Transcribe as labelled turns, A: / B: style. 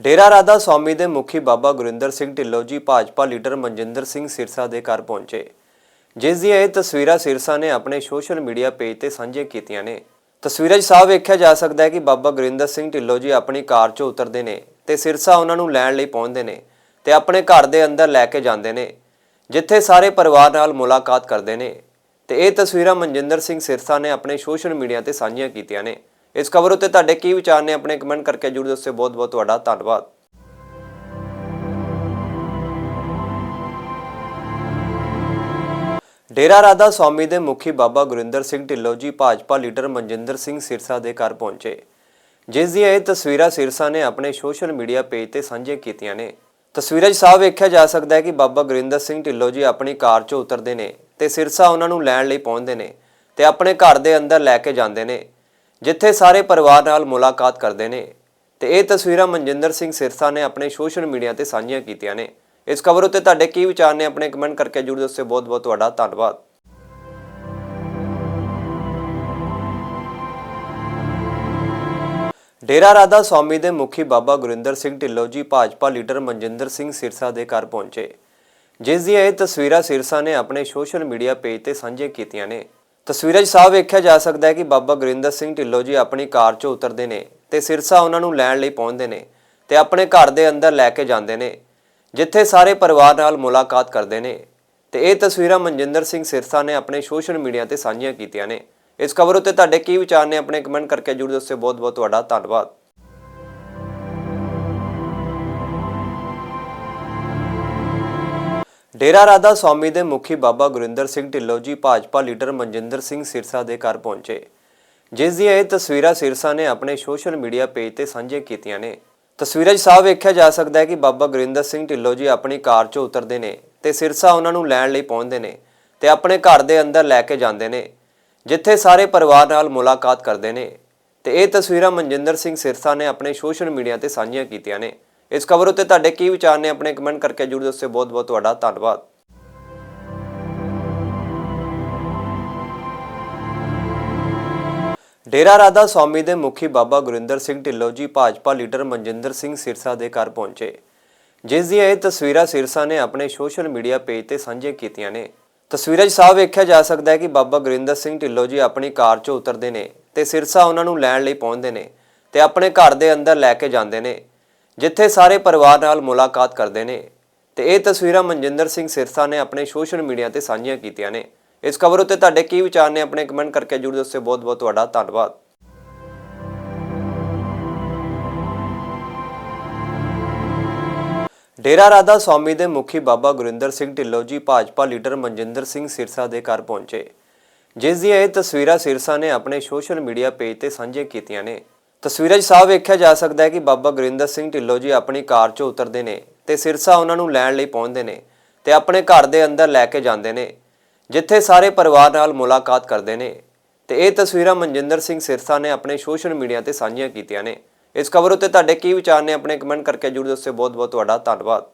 A: ਡੇਰਾ ਰਾਧਾ ਸਵਾਮੀ ਦੇ ਮੁਖੀ ਬਾਬਾ ਗੁਰਿੰਦਰ ਸਿੰਘ ਢਿੱਲੋਂ ਜੀ ਭਾਜਪਾ ਲੀਡਰ ਮਨਜਿੰਦਰ ਸਿੰਘ ਸਿਰਸਾ ਦੇ ਘਰ ਪਹੁੰਚੇ। ਜਿਸ ਦੀਆਂ ਇਹ ਤਸਵੀਰਾਂ ਸਿਰਸਾ ਨੇ ਆਪਣੇ ਸੋਸ਼ਲ ਮੀਡੀਆ ਪੇਜ ਤੇ ਸਾਂਝੇ ਕੀਤੀਆਂ ਨੇ। ਤਸਵੀਰਾਂ 'ਚ ਸਾਫ਼ ਵੇਖਿਆ ਜਾ ਸਕਦਾ ਹੈ ਕਿ ਬਾਬਾ ਗੁਰਿੰਦਰ ਸਿੰਘ ਢਿੱਲੋਂ ਜੀ ਆਪਣੀ ਕਾਰ 'ਚੋਂ ਉਤਰਦੇ ਨੇ ਤੇ ਸਿਰਸਾ ਉਹਨਾਂ ਨੂੰ ਲੈਣ ਲਈ ਪਹੁੰਚਦੇ ਨੇ ਤੇ ਆਪਣੇ ਘਰ ਦੇ ਅੰਦਰ ਲੈ ਕੇ ਜਾਂਦੇ ਨੇ, ਜਿੱਥੇ ਸਾਰੇ ਪਰਿਵਾਰ ਨਾਲ ਮੁਲਾਕਾਤ ਕਰਦੇ ਨੇ। ਤੇ ਇਹ ਤਸਵੀਰਾਂ ਮਨਜਿੰਦਰ ਸਿੰਘ ਸਿਰਸਾ ਨੇ ਆਪਣੇ ਸੋਸ਼ਲ ਮੀਡੀਆ ਤੇ ਸਾਂਝੀਆਂ ਕੀਤੀਆਂ ਨੇ। ਇਸ ਖਬਰ ਉੱਤੇ ਤੁਹਾਡੇ ਕੀ ਵਿਚਾਰ ਨੇ ਆਪਣੇ ਕਮੈਂਟ ਕਰਕੇ ਜਰੂਰ ਦੱਸਿਓ। ਬਹੁਤ ਬਹੁਤ ਤੁਹਾਡਾ ਧੰਨਵਾਦ। ਡੇਰਾ ਰਾਧਾ ਸਵਾਮੀ ਦੇ ਮੁਖੀ ਬਾਬਾ ਗੁਰਿੰਦਰ ਸਿੰਘ ਢਿੱਲੋਂ ਜੀ ਭਾਜਪਾ ਲੀਡਰ ਮਨਜਿੰਦਰ ਸਿੰਘ ਸਿਰਸਾ ਦੇ ਘਰ ਪਹੁੰਚੇ। ਜਿਸ ਦੀਆਂ ਇਹ ਤਸਵੀਰਾਂ ਸਿਰਸਾ ਨੇ ਆਪਣੇ ਸੋਸ਼ਲ ਮੀਡੀਆ ਪੇਜ ਤੇ ਸਾਂਝੇ ਕੀਤੀਆਂ ਨੇ। ਤਸਵੀਰਾਂ 'ਚ ਸਾਫ਼ ਵੇਖਿਆ ਜਾ ਸਕਦਾ ਹੈ ਕਿ ਬਾਬਾ ਗੁਰਿੰਦਰ ਸਿੰਘ ਢਿੱਲੋਂ ਜੀ ਆਪਣੀ ਕਾਰ 'ਚੋਂ ਉਤਰਦੇ ਨੇ ਤੇ ਸਿਰਸਾ ਉਹਨਾਂ ਨੂੰ ਲੈਣ ਲਈ ਪਹੁੰਚਦੇ ਨੇ ਤੇ ਆਪਣੇ ਘਰ ਦੇ ਅੰਦਰ ਲੈ ਕੇ ਜਾਂਦੇ ਨੇ। ਜਿੱਥੇ ਸਾਰੇ ਪਰਿਵਾਰ ਨਾਲ ਮੁਲਾਕਾਤ ਕਰਦੇ ਨੇ ਤੇ ਇਹ ਤਸਵੀਰਾਂ ਮਨਜਿੰਦਰ ਸਿੰਘ ਸਿਰਸਾ ਨੇ ਆਪਣੇ ਸੋਸ਼ਲ ਮੀਡੀਆ ਤੇ ਸਾਂਝੀਆਂ ਕੀਤੀਆਂ ਨੇ। ਇਸ ਖਬਰ ਉੱਤੇ ਤੁਹਾਡੇ ਕੀ ਵਿਚਾਰ ਨੇ ਆਪਣੇ ਕਮੈਂਟ ਕਰਕੇ ਜਰੂਰ ਦੱਸਿਓ। ਬਹੁਤ ਬਹੁਤ ਤੁਹਾਡਾ ਧੰਨਵਾਦ। ਡੇਰਾ ਰਾਧਾ ਸਵਾਮੀ ਦੇ ਮੁਖੀ ਬਾਬਾ ਗੁਰਿੰਦਰ ਸਿੰਘ ਢਿੱਲੋਂ ਜੀ ਭਾਜਪਾ ਲੀਡਰ ਮਨਜਿੰਦਰ ਸਿੰਘ ਸਿਰਸਾ ਦੇ ਘਰ ਪਹੁੰਚੇ। ਜਿਸ ਦੀਆਂ ਇਹ ਤਸਵੀਰਾਂ ਸਿਰਸਾ ਨੇ ਆਪਣੇ ਸੋਸ਼ਲ ਮੀਡੀਆ ਪੇਜ ਤੇ ਸਾਂਝੇ ਕੀਤੀਆਂ ਨੇ। ਤਸਵੀਰਾਂ 'ਚ ਸਾਫ਼ ਵੇਖਿਆ ਜਾ ਸਕਦਾ ਹੈ ਕਿ ਬਾਬਾ ਗੁਰਿੰਦਰ ਸਿੰਘ ਢਿੱਲੋਂ ਜੀ ਆਪਣੀ ਕਾਰ 'ਚੋਂ ਉਤਰਦੇ ਨੇ ਤੇ ਸਿਰਸਾ ਉਹਨਾਂ ਨੂੰ ਲੈਣ ਲਈ ਪਹੁੰਚਦੇ ਨੇ ਤੇ ਆਪਣੇ ਘਰ ਦੇ ਅੰਦਰ ਲੈ ਕੇ ਜਾਂਦੇ ਨੇ, ਜਿੱਥੇ ਸਾਰੇ ਪਰਿਵਾਰ ਨਾਲ ਮੁਲਾਕਾਤ ਕਰਦੇ ਨੇ ਤੇ ਇਹ ਤਸਵੀਰਾਂ ਮਨਜਿੰਦਰ ਸਿੰਘ ਸਿਰਸਾ ਨੇ ਆਪਣੇ ਸੋਸ਼ਲ ਮੀਡੀਆ ਤੇ ਸਾਂਝੀਆਂ ਕੀਤੀਆਂ ਨੇ। ਇਸ ਖਬਰ ਉੱਤੇ ਤੁਹਾਡੇ ਕੀ ਵਿਚਾਰ ਨੇ, ਆਪਣੇ ਕਮੈਂਟ ਕਰਕੇ ਜਰੂਰ ਦੱਸਿਓ। ਬਹੁਤ ਬਹੁਤ ਤੁਹਾਡਾ ਧੰਨਵਾਦ। ਡੇਰਾ ਰਾਧਾ ਸਵਾਮੀ ਦੇ ਮੁਖੀ ਬਾਬਾ ਗੁਰਿੰਦਰ ਸਿੰਘ ਢਿੱਲੋਂ ਜੀ ਭਾਜਪਾ ਲੀਡਰ ਮਨਜਿੰਦਰ ਸਿੰਘ ਸਿਰਸਾ ਦੇ ਘਰ ਪਹੁੰਚੇ। ਜਿਸ ਦੀਆਂ ਇਹ ਤਸਵੀਰਾਂ ਸਿਰਸਾ ਨੇ ਆਪਣੇ ਸੋਸ਼ਲ ਮੀਡੀਆ ਪੇਜ ਤੇ ਸਾਂਝੇ ਕੀਤੀਆਂ ਨੇ। ਤਸਵੀਰਾਂ 'ਚ ਸਾਫ਼ ਵੇਖਿਆ ਜਾ ਸਕਦਾ ਹੈ ਕਿ ਬਾਬਾ ਗੁਰਿੰਦਰ ਸਿੰਘ ਢਿੱਲੋਂ ਜੀ ਆਪਣੀ ਕਾਰ 'ਚੋਂ ਉਤਰਦੇ ਨੇ ਤੇ ਸਿਰਸਾ ਉਹਨਾਂ ਨੂੰ ਲੈਣ ਲਈ ਪਹੁੰਚਦੇ ਨੇ ਤੇ ਆਪਣੇ ਘਰ ਦੇ ਅੰਦਰ ਲੈ ਕੇ ਜਾਂਦੇ ਨੇ, ਜਿੱਥੇ ਸਾਰੇ ਪਰਿਵਾਰ ਨਾਲ ਮੁਲਾਕਾਤ ਕਰਦੇ ਨੇ। ਤੇ ਇਹ ਤਸਵੀਰਾਂ ਮਨਜਿੰਦਰ ਸਿੰਘ ਸਿਰਸਾ ਨੇ ਆਪਣੇ ਸੋਸ਼ਲ ਮੀਡੀਆ ਤੇ ਸਾਂਝੀਆਂ ਕੀਤੀਆਂ ਨੇ। ਇਸ ਖਬਰ ਉੱਤੇ ਤੁਹਾਡੇ ਕੀ ਵਿਚਾਰ ਨੇ ਆਪਣੇ ਕਮੈਂਟ ਕਰਕੇ ਜਰੂਰ ਦੱਸਿਓ। ਬਹੁਤ ਬਹੁਤ ਤੁਹਾਡਾ ਧੰਨਵਾਦ। ਡੇਰਾ ਰਾਧਾ ਸਵਾਮੀ ਦੇ ਮੁਖੀ ਬਾਬਾ ਗੁਰਿੰਦਰ ਸਿੰਘ ਢਿੱਲੋਂ ਜੀ, ਭਾਜਪਾ ਲੀਡਰ ਮਨਜਿੰਦਰ ਸਿੰਘ ਸਿਰਸਾ ਦੇ ਘਰ ਪਹੁੰਚੇ। ਜਿਸ ਦੀਆਂ ਇਹ ਤਸਵੀਰਾਂ ਸਿਰਸਾ ਨੇ ਆਪਣੇ ਸੋਸ਼ਲ ਮੀਡੀਆ ਪੇਜ ਤੇ ਸਾਂਝੇ ਕੀਤੀਆਂ ਨੇ। ਤਸਵੀਰਾਂ 'ਚ ਸਾਫ਼ ਵੇਖਿਆ ਜਾ ਸਕਦਾ ਹੈ ਕਿ ਬਾਬਾ ਗੁਰਿੰਦਰ ਸਿੰਘ ਢਿੱਲੋਂ ਜੀ ਆਪਣੀ ਕਾਰ 'ਚੋਂ ਉਤਰਦੇ ਨੇ ਤੇ ਸਿਰਸਾ ਉਹਨਾਂ ਨੂੰ ਲੈਣ ਲਈ ਪਹੁੰਚਦੇ ਨੇ ਤੇ ਆਪਣੇ ਘਰ ਦੇ ਅੰਦਰ ਲੈ ਕੇ ਜਾਂਦੇ ਨੇ। ਜਿੱਥੇ ਸਾਰੇ ਪਰਿਵਾਰ ਨਾਲ ਮੁਲਾਕਾਤ ਕਰਦੇ ਨੇ ਤੇ ਇਹ ਤਸਵੀਰਾਂ ਮਨਜਿੰਦਰ ਸਿੰਘ ਸਿਰਸਾ ਨੇ ਆਪਣੇ ਸੋਸ਼ਲ ਮੀਡੀਆ ਤੇ ਸਾਂਝੀਆਂ ਕੀਤੀਆਂ ਨੇ। ਇਸ ਖਬਰ ਉੱਤੇ ਤੁਹਾਡੇ ਕੀ ਵਿਚਾਰ ਨੇ ਆਪਣੇ ਕਮੈਂਟ ਕਰਕੇ ਜਰੂਰ ਦੱਸਿਓ। ਬਹੁਤ ਬਹੁਤ ਤੁਹਾਡਾ ਧੰਨਵਾਦ। ਡੇਰਾ ਰਾਧਾ ਸਵਾਮੀ ਦੇ ਮੁਖੀ ਬਾਬਾ ਗੁਰਿੰਦਰ ਸਿੰਘ ਢਿੱਲੋਂ ਜੀ ਭਾਜਪਾ ਲੀਡਰ ਮਨਜਿੰਦਰ ਸਿੰਘ ਸਿਰਸਾ ਦੇ ਘਰ ਪਹੁੰਚੇ। ਜਿਸ ਦੀਆਂ ਇਹ ਤਸਵੀਰਾਂ ਸਿਰਸਾ ਨੇ ਆਪਣੇ ਸੋਸ਼ਲ ਮੀਡੀਆ ਪੇਜ ਤੇ ਸਾਂਝੇ ਕੀਤੀਆਂ ਨੇ। ਤਸਵੀਰਾਂ 'ਚ ਸਾਫ਼ ਵੇਖਿਆ ਜਾ ਸਕਦਾ ਹੈ ਕਿ ਬਾਬਾ ਗੁਰਿੰਦਰ ਸਿੰਘ ਢਿੱਲੋਂ ਜੀ ਆਪਣੀ ਕਾਰ 'ਚੋਂ ਉਤਰਦੇ ਨੇ ਤੇ ਸਿਰਸਾ ਉਹਨਾਂ ਨੂੰ ਲੈਣ ਲਈ ਪਹੁੰਚਦੇ ਨੇ ਤੇ ਆਪਣੇ ਘਰ ਦੇ ਅੰਦਰ ਲੈ ਕੇ ਜਾਂਦੇ ਨੇ, ਜਿੱਥੇ ਸਾਰੇ ਪਰਿਵਾਰ ਨਾਲ ਮੁਲਾਕਾਤ ਕਰਦੇ ਨੇ। ਤੇ ਇਹ ਤਸਵੀਰਾਂ ਮਨਜਿੰਦਰ ਸਿੰਘ ਸਿਰਸਾ ਨੇ ਆਪਣੇ ਸੋਸ਼ਲ ਮੀਡੀਆ ਤੇ ਸਾਂਝੀਆਂ ਕੀਤੀਆਂ ਨੇ। ਇਸ ਖਬਰ ਉੱਤੇ ਤੁਹਾਡੇ ਕੀ ਵਿਚਾਰ ਨੇ, ਆਪਣੇ ਕਮੈਂਟ ਕਰਕੇ ਜਰੂਰ ਦੱਸਿਓ। ਬਹੁਤ ਬਹੁਤ ਤੁਹਾਡਾ ਧੰਨਵਾਦ।